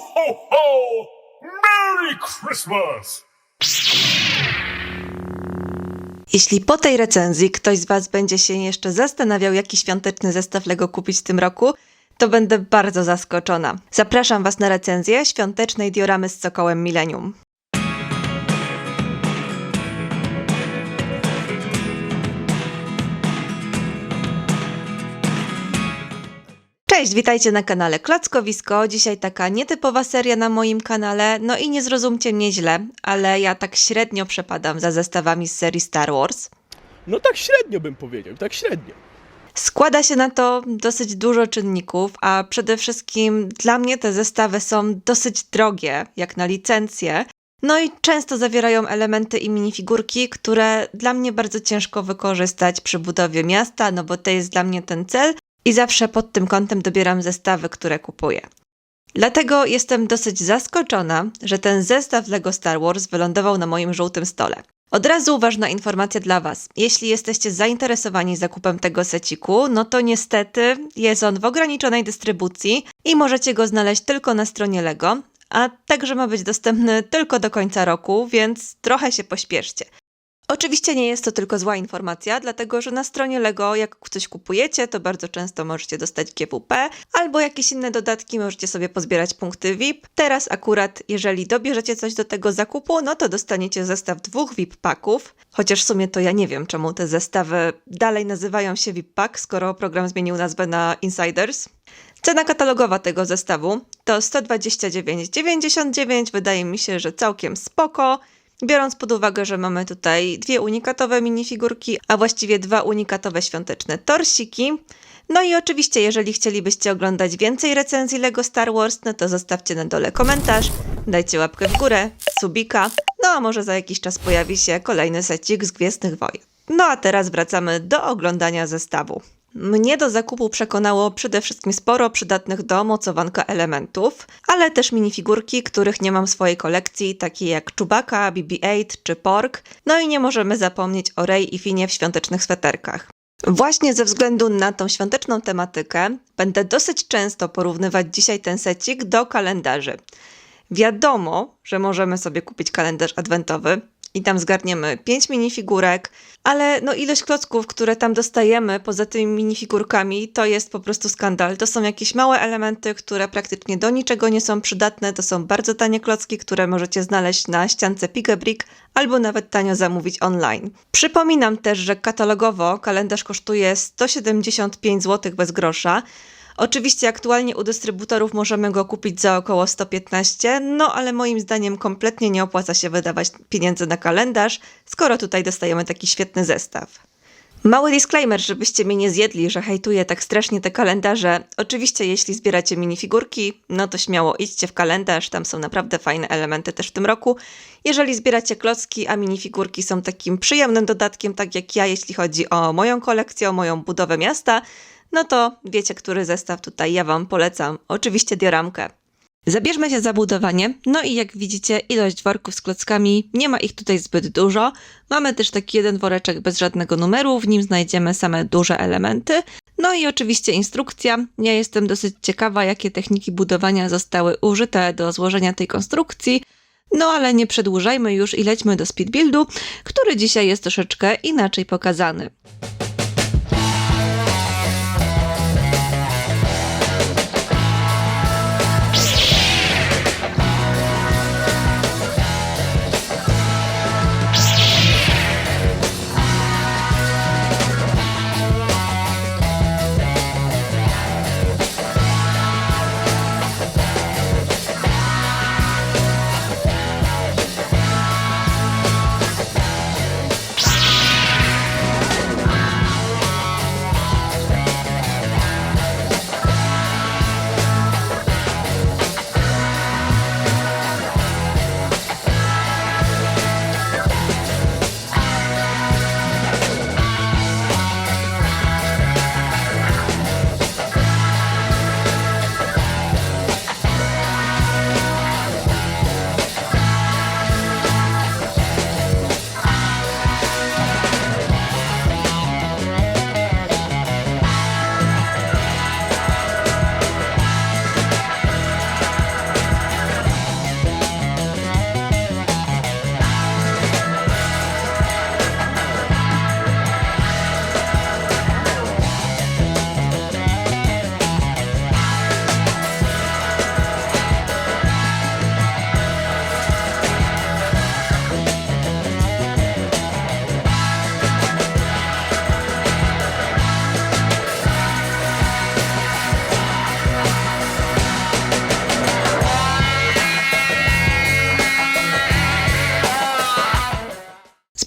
Ho, ho! Merry Christmas! Jeśli po tej recenzji ktoś z Was będzie się jeszcze zastanawiał, jaki świąteczny zestaw Lego kupić w tym roku, to będę bardzo zaskoczona. Zapraszam Was na recenzję świątecznej dioramy z Sokołem Millennium. Cześć, witajcie na kanale Klockowisko. Dzisiaj taka nietypowa seria na moim kanale. No i nie zrozumcie mnie źle, ale ja tak średnio przepadam za zestawami z serii Star Wars. No tak średnio bym powiedział, tak średnio. Składa się na to dosyć dużo czynników, a przede wszystkim dla mnie te zestawy są dosyć drogie, jak na licencję. No i często zawierają elementy i minifigurki, które dla mnie bardzo ciężko wykorzystać przy budowie miasta, no bo to jest dla mnie ten cel i zawsze pod tym kątem dobieram zestawy, które kupuję. Dlatego jestem dosyć zaskoczona, że ten zestaw Lego Star Wars wylądował na moim żółtym stole. Od razu ważna informacja dla Was. Jeśli jesteście zainteresowani zakupem tego seciku, no to niestety jest on w ograniczonej dystrybucji i możecie go znaleźć tylko na stronie Lego, a także ma być dostępny tylko do końca roku, więc trochę się pośpieszcie. Oczywiście nie jest to tylko zła informacja, dlatego że na stronie Lego, jak coś kupujecie, to bardzo często możecie dostać GWP albo jakieś inne dodatki, możecie sobie pozbierać punkty VIP. Teraz akurat, jeżeli dobierzecie coś do tego zakupu, no to dostaniecie zestaw dwóch VIP paków, chociaż w sumie to ja nie wiem, czemu te zestawy dalej nazywają się VIP pack, skoro program zmienił nazwę na Insiders. Cena katalogowa tego zestawu to 129,99. Wydaje mi się, że całkiem spoko. Biorąc pod uwagę, że mamy tutaj dwie unikatowe minifigurki, a właściwie dwa unikatowe świąteczne torsiki. No i oczywiście, jeżeli chcielibyście oglądać więcej recenzji LEGO Star Wars, no to zostawcie na dole komentarz, dajcie łapkę w górę, subika, no a może za jakiś czas pojawi się kolejny secik z Gwiezdnych Wojen. No a teraz wracamy do oglądania zestawu. Mnie do zakupu przekonało przede wszystkim sporo przydatnych do mocowanka elementów, ale też minifigurki, których nie mam w swojej kolekcji, takie jak Chewbacca, BB-8 czy Pork, no i nie możemy zapomnieć o Rey i Finie w świątecznych sweterkach. Właśnie ze względu na tą świąteczną tematykę będę dosyć często porównywać dzisiaj ten secik do kalendarzy. Wiadomo, że możemy sobie kupić kalendarz adwentowy i tam zgarniemy 5 minifigurek, ale no ilość klocków, które tam dostajemy poza tymi minifigurkami, to jest po prostu skandal. To są jakieś małe elementy, które praktycznie do niczego nie są przydatne. To są bardzo tanie klocki, które możecie znaleźć na ściance Pigabrick albo nawet tanio zamówić online. Przypominam też, że katalogowo kalendarz kosztuje 175 zł bez grosza. Oczywiście aktualnie u dystrybutorów możemy go kupić za około 115, no ale moim zdaniem kompletnie nie opłaca się wydawać pieniędzy na kalendarz, skoro tutaj dostajemy taki świetny zestaw. Mały disclaimer, żebyście mnie nie zjedli, że hejtuję tak strasznie te kalendarze. Oczywiście, jeśli zbieracie minifigurki, no to śmiało idźcie w kalendarz, tam są naprawdę fajne elementy też w tym roku. Jeżeli zbieracie klocki, a minifigurki są takim przyjemnym dodatkiem, tak jak ja, jeśli chodzi o moją kolekcję, o moją budowę miasta, no to wiecie, który zestaw tutaj ja Wam polecam. Oczywiście dioramkę. Zabierzmy się za budowanie. No i jak widzicie, ilość worków z klockami, nie ma ich tutaj zbyt dużo. Mamy też taki jeden woreczek bez żadnego numeru, w nim znajdziemy same duże elementy. No i oczywiście instrukcja. Ja jestem dosyć ciekawa, jakie techniki budowania zostały użyte do złożenia tej konstrukcji. No ale nie przedłużajmy już i lećmy do speed buildu, który dzisiaj jest troszeczkę inaczej pokazany.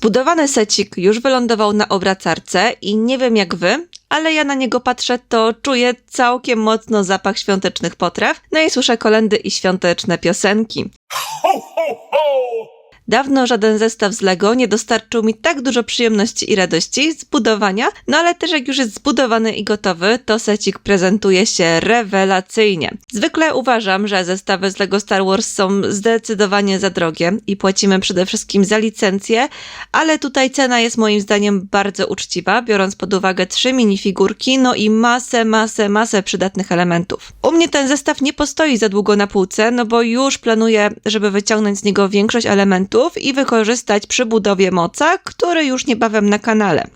Zbudowany secik już wylądował na obracarce i nie wiem jak wy, ale ja na niego patrzę, to czuję całkiem mocno zapach świątecznych potraw, no i słyszę kolendy i świąteczne piosenki. Ho, ho, ho! Dawno żaden zestaw z Lego nie dostarczył mi tak dużo przyjemności i radości z budowania, no ale też jak już jest zbudowany i gotowy, to secik prezentuje się rewelacyjnie. Zwykle uważam, że zestawy z Lego Star Wars są zdecydowanie za drogie i płacimy przede wszystkim za licencję, ale tutaj cena jest moim zdaniem bardzo uczciwa, biorąc pod uwagę trzy minifigurki, no i masę, masę, masę przydatnych elementów. U mnie ten zestaw nie postoi za długo na półce, no bo już planuję, żeby wyciągnąć z niego większość elementów i wykorzystać przy budowie moca, który już niebawem na kanale.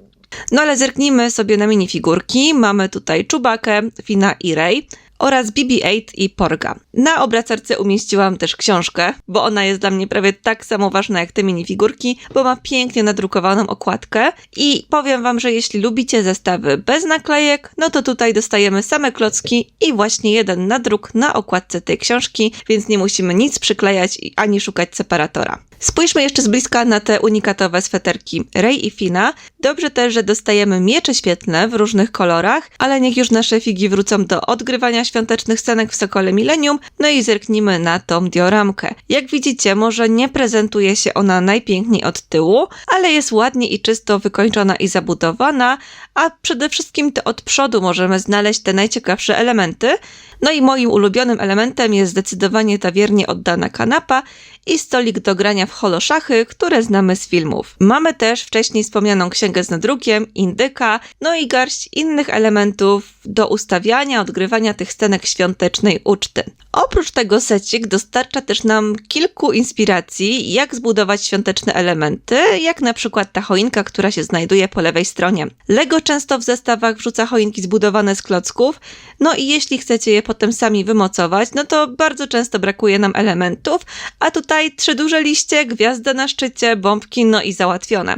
No ale zerknijmy sobie na minifigurki. Mamy tutaj Czubakę, Fina i Rey oraz BB-8 i Porga. Na obracarce umieściłam też książkę, bo ona jest dla mnie prawie tak samo ważna jak te minifigurki, bo ma pięknie nadrukowaną okładkę i powiem wam, że jeśli lubicie zestawy bez naklejek, no to tutaj dostajemy same klocki i właśnie jeden nadruk na okładce tej książki, więc nie musimy nic przyklejać ani szukać separatora. Spójrzmy jeszcze z bliska na te unikatowe sweterki Rey i Fina. Dobrze też, że dostajemy miecze świetlne w różnych kolorach, ale niech już nasze figi wrócą do odgrywania świątecznych scenek w Sokole Millennium, no i zerknijmy na tą dioramkę. Jak widzicie, może nie prezentuje się ona najpiękniej od tyłu, ale jest ładnie i czysto wykończona i zabudowana, a przede wszystkim to od przodu możemy znaleźć te najciekawsze elementy. No i moim ulubionym elementem jest zdecydowanie ta wiernie oddana kanapa i stolik do grania w holoszachy, które znamy z filmów. Mamy też wcześniej wspomnianą księgę z nadrukiem, indyka, no i garść innych elementów do ustawiania, odgrywania tych scenek świątecznej uczty. Oprócz tego secik dostarcza też nam kilku inspiracji, jak zbudować świąteczne elementy, jak na przykład ta choinka, która się znajduje po lewej stronie. Lego często w zestawach wrzuca choinki zbudowane z klocków, no i jeśli chcecie je potem sami wymocować, no to bardzo często brakuje nam elementów, a tutaj trzy duże liście, gwiazda na szczycie, bombki, no i załatwione.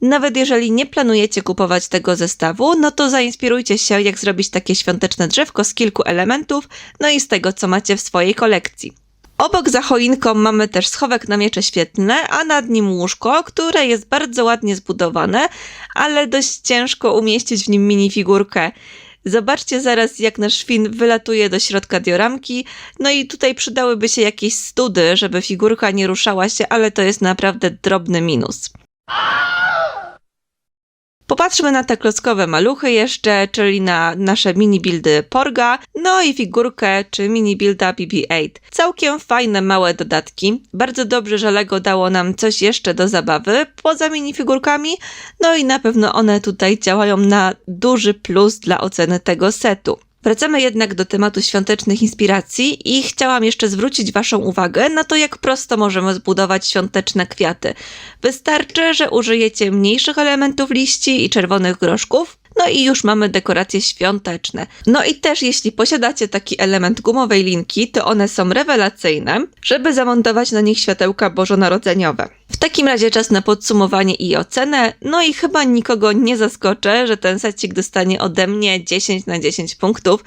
Nawet jeżeli nie planujecie kupować tego zestawu, no to zainspirujcie się, jak zrobić takie świąteczne drzewko z kilku elementów, no i z tego, co macie w swojej kolekcji. Obok za choinką mamy też schowek na miecze świetlne, a nad nim łóżko, które jest bardzo ładnie zbudowane, ale dość ciężko umieścić w nim minifigurkę. Zobaczcie zaraz, jak nasz fin wylatuje do środka dioramki. No i tutaj przydałyby się jakieś study, żeby figurka nie ruszała się, ale to jest naprawdę drobny minus. Popatrzmy na te klockowe maluchy jeszcze, czyli na nasze mini buildy Porga, no i figurkę czy mini builda BB-8. Całkiem fajne małe dodatki. Bardzo dobrze, że Lego dało nam coś jeszcze do zabawy poza minifigurkami, no i na pewno one tutaj działają na duży plus dla oceny tego setu. Wracamy jednak do tematu świątecznych inspiracji i chciałam jeszcze zwrócić Waszą uwagę na to, jak prosto możemy zbudować świąteczne kwiaty. Wystarczy, że użyjecie mniejszych elementów liści i czerwonych groszków, no i już mamy dekoracje świąteczne. No i też jeśli posiadacie taki element gumowej linki, to one są rewelacyjne, żeby zamontować na nich światełka bożonarodzeniowe. Takim razie czas na podsumowanie i ocenę. No i chyba nikogo nie zaskoczę, że ten secik dostanie ode mnie 10 na 10 punktów,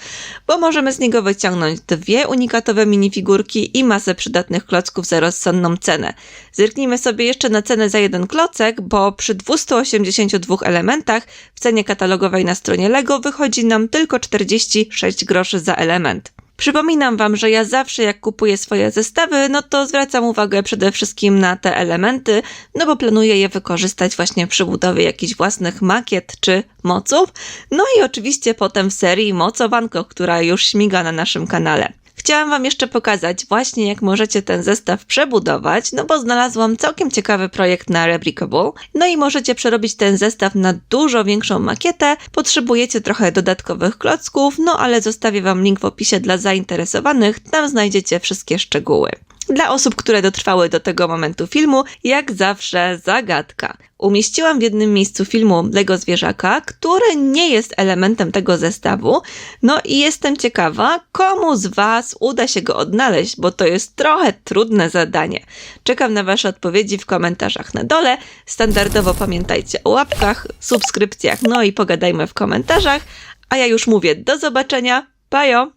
bo możemy z niego wyciągnąć dwie unikatowe minifigurki i masę przydatnych klocków za rozsądną cenę. Zerknijmy sobie jeszcze na cenę za jeden klocek, bo przy 282 elementach w cenie katalogowej na stronie Lego wychodzi nam tylko 46 groszy za element. Przypominam Wam, że ja zawsze jak kupuję swoje zestawy, no to zwracam uwagę przede wszystkim na te elementy, no bo planuję je wykorzystać właśnie przy budowie jakichś własnych makiet czy moców. No i oczywiście potem w serii Mocowanko, która już śmiga na naszym kanale. Chciałam Wam jeszcze pokazać właśnie jak możecie ten zestaw przebudować, no bo znalazłam całkiem ciekawy projekt na Rebricable. No i możecie przerobić ten zestaw na dużo większą makietę. Potrzebujecie trochę dodatkowych klocków, no ale zostawię Wam link w opisie dla zainteresowanych, tam znajdziecie wszystkie szczegóły. Dla osób, które dotrwały do tego momentu filmu, jak zawsze zagadka. Umieściłam w jednym miejscu filmu Lego Zwierzaka, który nie jest elementem tego zestawu. No i jestem ciekawa, komu z Was uda się go odnaleźć, bo to jest trochę trudne zadanie. Czekam na Wasze odpowiedzi w komentarzach na dole. Standardowo pamiętajcie o łapkach, subskrypcjach, no i pogadajmy w komentarzach. A ja już mówię do zobaczenia. Bajo!